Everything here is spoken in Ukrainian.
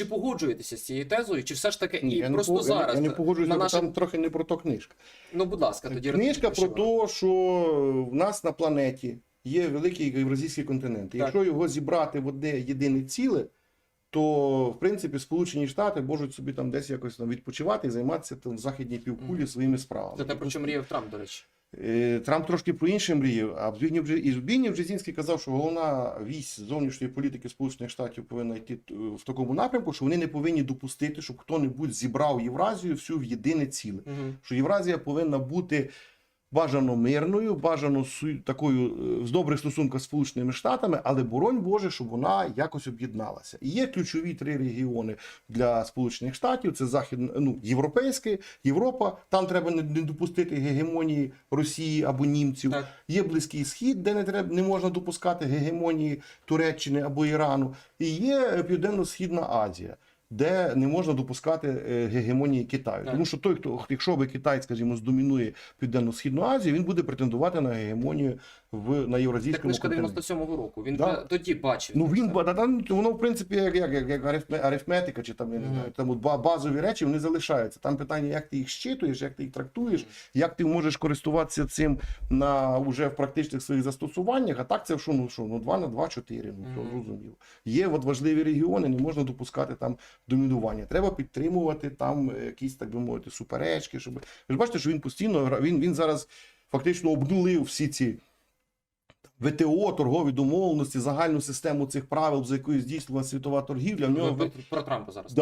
Чи погоджуєтеся з цією тезою, чи все ж таки Ні, і я не просто я не- зараз Я не погоджуюся, на бо наших... там трохи не про то книжка. Ну, будь ласка, тоді Книжка про те, що в нас на планеті є великий євразійський континент. І Так. Якщо його зібрати в одне єдине ціле, то в принципі Сполучені Штати можуть собі там десь якось там відпочивати і займатися там в західній півкулі Мгм. своїми справами. Це те, про що мріяв Трамп, до речі. Е, Трамп трошки про інше мріяв, а Збігнів Бжезінський казав, що головна вісь зовнішньої політики Сполучених Штатів повинна йти е, в такому напрямку, що вони не повинні допустити, щоб хто-небудь зібрав Євразію всю в єдине ціле. Угу. Що Євразія повинна бути бажано мирною, бажано такою е, з добрих стосунках з Сполученими Штатами, але боронь Боже, щоб вона якось об'єдналася. І є ключові три регіони для Сполучених Штатів: це західне, ну європейське, Європа. Там треба не, допустити гегемонії Росії або німців. Так. Є Близький Схід, де не треба не можна допускати гегемонії Туреччини або Ірану. І є Південно-Східна Азія. Де не можна допускати е, гегемонії Китаю, тому що той, хто якщо би Китай, скажімо, здомінує південно-східну Азію, він буде претендувати на гегемонію в на євразійському книжка континенті. 97-го року. Він Да. тоді бачив. Ну він воно в принципі як, як, як, як арифметика, чи там я не знаю, там от базові речі вони залишаються. Там питання, як ти їх щитуєш, як ти їх трактуєш, як ти можеш користуватися цим на уже в практичних своїх застосуваннях. А так це що ну що ну 2 на 2, 4, ну то зрозуміло. Є от важливі регіони, не можна допускати там домінування. Треба підтримувати там е, якісь, так би мовити, суперечки. Щоб ви ж бачите, що він постійно він, він зараз фактично обнулив всі ці. ВТО, торгові домовленості, загальну систему цих правил, за якою здійснювала світова торгівля. В нього Ви- про Трампа зараз.